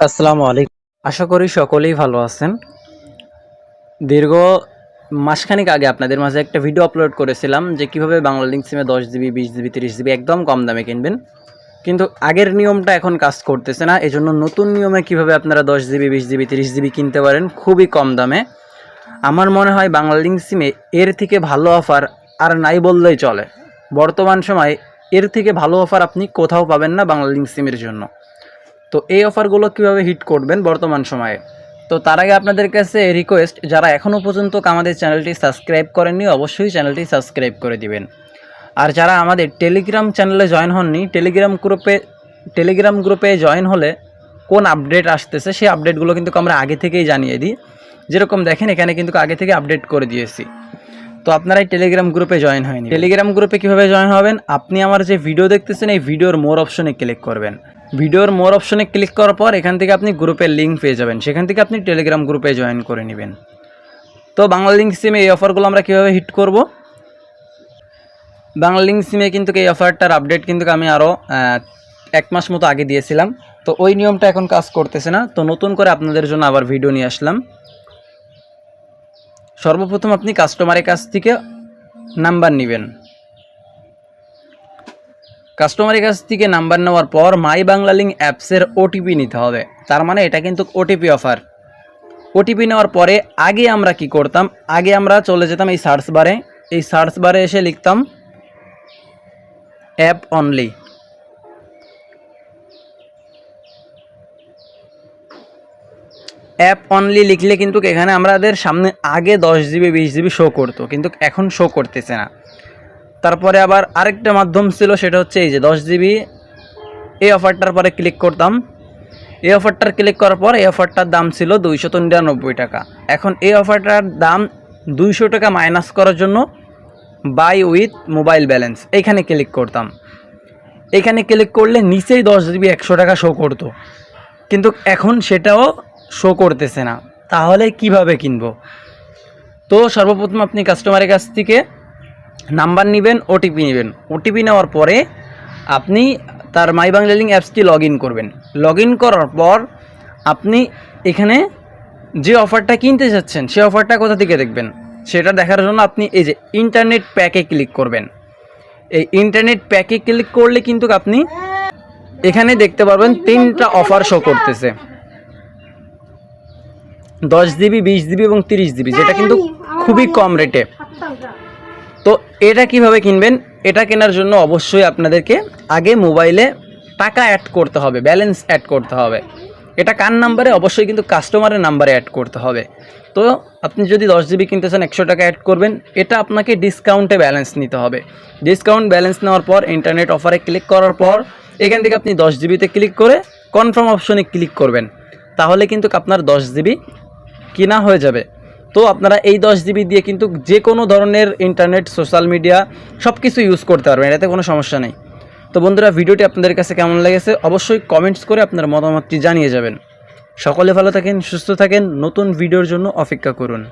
আসসালামু আলাইকুম। আশা করি সকলেই ভালো আছেন। দীর্ঘ মাসখানেক আগে আপনাদের মাঝে একটা ভিডিও আপলোড করেছিলাম যে কীভাবে বাংলা লিঙ্ক সিমে দশ জিবি বিশ জিবি তিরিশ জিবি একদম কম দামে কিনবেন। কিন্তু আগের নিয়মটা এখন কাজ করতেছে না। এজন্য নতুন নিয়মে কীভাবে আপনারা দশ জিবি বিশ জিবি তিরিশ জিবি কিনতে পারেন খুবই কম দামে। আমার মনে হয় বাংলা লিঙ্ক সিমে এর থেকে ভালো অফার আর নাই বললেই চলে। বর্তমান সময় এর থেকে ভালো অফার আপনি কোথাও পাবেন না বাংলা লিঙ্ক সিমের জন্য। তো এই অফারগুলো কীভাবে হিট করবেন বর্তমান সময়ে? তো তার আগে আপনাদের কাছে রিকোয়েস্ট যারা এখনও পর্যন্ত আমাদের চ্যানেলটি সাবস্ক্রাইব করেননি, অবশ্যই চ্যানেলটি সাবস্ক্রাইব করে দিবেন। আর যারা আমাদের টেলিগ্রাম চ্যানেলে জয়েন হননি টেলিগ্রাম গ্রুপে টেলিগ্রাম গ্রুপে জয়েন হলে কোন আপডেট আসতেছে, সেই আপডেটগুলো কিন্তু আমরা আগে থেকেই জানিয়ে দিই। যেরকম দেখেন, এখানে কিন্তু আগে থেকে আপডেট করে দিয়েছি। তো আপনারা এই টেলিগ্রাম গ্রুপে জয়েন হয়নি। টেলিগ্রাম গ্রুপে কীভাবে জয়েন হবেন? আপনি আমার যে ভিডিও দেখতেছেন, এই ভিডিওর মোর অপশনে ক্লিক করবেন। ভিডিওর মোর অপশনে ক্লিক করার পর এখান থেকে আপনি গ্রুপের লিঙ্ক পেয়ে যাবেন। সেখান থেকে আপনি টেলিগ্রাম গ্রুপে জয়েন করে নেবেন। তো বাংলা লিঙ্ক সিমে এই অফারগুলো আমরা কীভাবে হিট করব? বাংলা লিঙ্ক সিমে কিন্তু এই অফারটার আপডেট কিন্তু আমি আরও এক মাস মতো আগে দিয়েছিলাম। তো ওই নিয়মটা এখন কাজ করতেছে না। তো নতুন করে আপনাদের জন্য আবার ভিডিও নিয়ে আসলাম। সর্বপ্রথম আপনি কাস্টমারের কাছ থেকে নাম্বার নেবেন। কাস্টমারের কাছ থেকে নাম্বার নেওয়ার পর মাই বাংলা লিঙ্ক অ্যাপসের ওটিপি নিতে হবে। তার মানে এটা কিন্তু ওটিপি অফার ওটিপি নেওয়ার পরে আগে আমরা কি করতাম? আগে আমরা চলে যেতাম এই সার্চ বারে এই সার্চ বারে এসে লিখতাম অ্যাপ অনলি অ্যাপ অনলি লিখলে কিন্তু এখানে আমাদের সামনে আগে দশ জিবি বিশ জিবি শো করতো। কিন্তু এখন শো করতেছে না। তারপরে আবার আরেকটা মাধ্যম ছিল, সেটা হচ্ছে এই যে দশ জিবি। এই অফারটার পরে ক্লিক করতাম। এই অফারটার ক্লিক করার পর এই অফারটার দাম ছিল দুইশত নিরানব্বই টাকা। এখন এই অফারটার দাম দুইশো টাকা মাইনাস করার জন্য বাই উইথ মোবাইল ব্যালেন্স। এইখানে ক্লিক করতাম। এখানে ক্লিক করলে নিচেই দশ জিবি একশো টাকা শো করতো। কিন্তু এখন সেটাও শো করতেছে না। তাহলে কীভাবে কিনবো? তো সর্বপ্রথম আপনি কাস্টমারের কাছ থেকে নাম্বার নেবেন ওটিপি নেবেন। ওটিপি নেওয়ার পরে আপনি তার মাই বাংলা লিঙ্ক অ্যাপসটি লগ করবেন। লগ করার পর আপনি এখানে যে অফারটা কিনতে চাচ্ছেন সেই অফারটা কোথা থেকে দেখবেন? সেটা দেখার জন্য আপনি এই যে ইন্টারনেট প্যাকে ক্লিক করবেন। এই ইন্টারনেট প্যাকে ক্লিক করলে কিন্তু আপনি এখানে দেখতে পারবেন তিনটা অফার শো করতেছে। দশ জিবি, বিশ জিবি এবং তিরিশ জিবি, যেটা কিন্তু খুবই কম রেটে। তো এটা কীভাবে কিনবেন? এটা কেনার জন্য অবশ্যই আপনাদেরকে আগে মোবাইলে টাকা অ্যাড করতে হবে ব্যালেন্স অ্যাড করতে হবে। এটা কার নাম্বারে? অবশ্যই কিন্তু কাস্টমারের নাম্বারে অ্যাড করতে হবে। তো আপনি যদি দশ জিবি কিনতে চান, একশো টাকা অ্যাড করবেন। এটা আপনাকে ডিসকাউন্টে ব্যালেন্স নিতে হবে। ডিসকাউন্ট ব্যালেন্স নেওয়ার পর ইন্টারনেট অফারে ক্লিক করার পর, এখান থেকে আপনি দশ জিবিতে ক্লিক করে কনফার্ম অপশনে ক্লিক করবেন। তাহলে কিন্তু আপনার দশ জিবি কেনা হয়ে যাবে। তো আপনারা এই দশ জিবি দিয়ে কিন্তু যে কোনো ধরনের ইন্টারনেট সোশ্যাল মিডিয়া সব কিছু ইউজ করতে পারবেন, এটাতে কোনো সমস্যা নেই। তো বন্ধুরা, ভিডিওটি আপনাদের কাছে কেমন লেগেছে অবশ্যই কমেন্টস করে আপনার মতামতটি জানিয়ে যাবেন। সকলে ভালো থাকেন, সুস্থ থাকেন, নতুন ভিডিওর জন্য অপেক্ষা করুন।